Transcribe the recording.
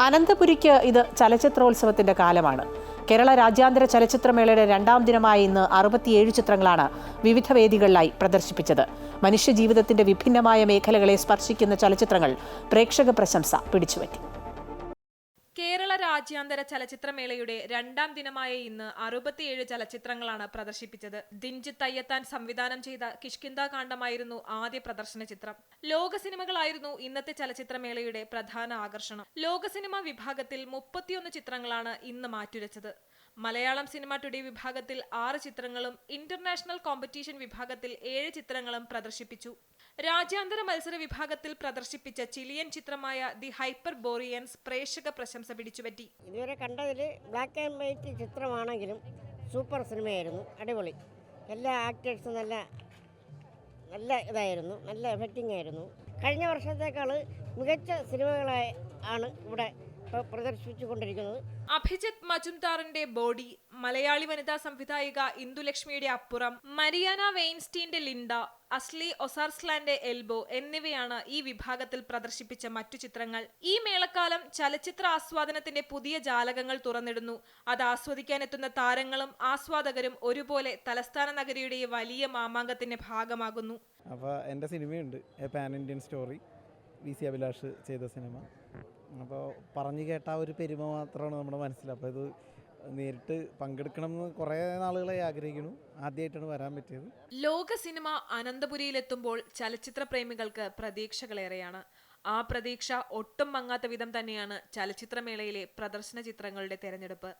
അനന്തപുരിക്ക് ഇത് ചലച്ചിത്രോത്സവത്തിന്റെ കാലമാണ്. കേരള രാജ്യാന്തര ചലച്ചിത്രമേളയുടെ രണ്ടാം ദിനമായ ഇന്ന് അറുപത്തിയേഴ് ചിത്രങ്ങളാണ് വിവിധ വേദികളിലായി പ്രദർശിപ്പിച്ചത്. മനുഷ്യജീവിതത്തിന്റെ വിഭിന്നമായ മേഖലകളെ സ്പർശിക്കുന്ന ചലച്ചിത്രങ്ങൾ പ്രേക്ഷക പ്രശംസ പിടിച്ചുപറ്റി. രാജ്യാന്തര ചലച്ചിത്രമേളയുടെ രണ്ടാം ദിനമായ ഇന്ന് അറുപത്തിയേഴ് ചലച്ചിത്രങ്ങളാണ് പ്രദർശിപ്പിച്ചത്. ദിഞ്ചി തയ്യത്താൻ സംവിധാനം ചെയ്ത കിഷ്കിന്ത കാണ്ഡമായിരുന്നു ആദ്യ പ്രദർശന ചിത്രം. ലോക സിനിമകളായിരുന്നു ഇന്നത്തെ ചലച്ചിത്രമേളയുടെ പ്രധാന ആകർഷണം. ലോക സിനിമ വിഭാഗത്തിൽ മുപ്പത്തിയൊന്ന് ചിത്രങ്ങളാണ് ഇന്ന് മാറ്റുരച്ചത് മലയാളം സിനിമ ടുഡേ വിഭാഗത്തിൽ ആറ് ചിത്രങ്ങളും ഇന്റർനാഷണൽ കോമ്പറ്റീഷൻ വിഭാഗത്തിൽ ഏഴ് ചിത്രങ്ങളും പ്രദർശിപ്പിച്ചു. രാജ്യാന്തര മത്സര വിഭാഗത്തിൽ പ്രദർശിപ്പിച്ച ചിലിയൻ ചിത്രമായ ദി ഹൈപ്പർ ബോറിയൻസ് പ്രേക്ഷക പ്രശംസ പിടിച്ചുപറ്റി. ഇതുവരെ കണ്ടതിൽ ബ്ലാക്ക് ആൻഡ് വൈറ്റ് ചിത്രമാണെങ്കിലും സൂപ്പർ സിനിമയായിരുന്നു അടിപൊളി. എല്ലാ ആക്ടേഴ്സും നല്ല നല്ല ഇതായിരുന്നു. നല്ല എഫക്റ്റിംഗ് ആയിരുന്നു. കഴിഞ്ഞ വർഷത്തേക്കാൾ മികച്ച സിനിമകളായി ആണ് ഇവിടെ ഇപ്പോൾ പ്രദർശിപ്പിച്ചു അഭിജിത് മജുംദാറിന്റെ ബോഡി മലയാളി വനിതാ സംവിധായിക ഇന്ദുലക്ഷ്മിയുടെ അപ്പുറം മരിയാന വെയിൻസ്റ്റീന്റെ ലിൻഡ അസ്ലി ഒസാർസ്ലാൻഡ് എൽബോ എന്നിവയാണ് ഈ വിഭാഗത്തിൽ പ്രദർശിപ്പിച്ച മറ്റു ചിത്രങ്ങൾ. ഈ മേളക്കാലം ചലച്ചിത്ര ആസ്വാദനത്തിന്റെ പുതിയ ജാലകങ്ങൾ തുറന്നിടുന്നു. അത് ആസ്വദിക്കാനെത്തുന്ന താരങ്ങളും ആസ്വാദകരും ഒരുപോലെ തലസ്ഥാന നഗരിയുടെ വലിയ മാമാങ്കത്തിന്റെ ഭാഗമാകുന്നു. അപ്പോൾ എന്റെ സിനിമയുണ്ട് a pan Indian story V C Abhilash ചെയ്ത സിനിമ. അപ്പോൾ പറഞ്ഞു കേട്ട ഒരു പെരുമ മാത്രമാണ് നമ്മുടെ മനസ്സിൽ. അപ്പോൾ ഇത് നേരിട്ട് പങ്കെടുക്കണം എന്ന് കുറേ നാളുകളായി ആഗ്രഹിക്കുന്നു. ആദ്യമായിട്ടാണ് വരാൻ പറ്റിയത്. ലോക സിനിമ അനന്തപുരിയിലെത്തുമ്പോൾ ചലച്ചിത്ര പ്രേമികൾക്ക് പ്രതീക്ഷകളേറെയാണ്. ആ പ്രതീക്ഷ ഒട്ടും മങ്ങാത്ത വിധം തന്നെയാണ് ചലച്ചിത്രമേളയിലെ പ്രദർശന ചിത്രങ്ങളുടെ തെരഞ്ഞെടുപ്പ്.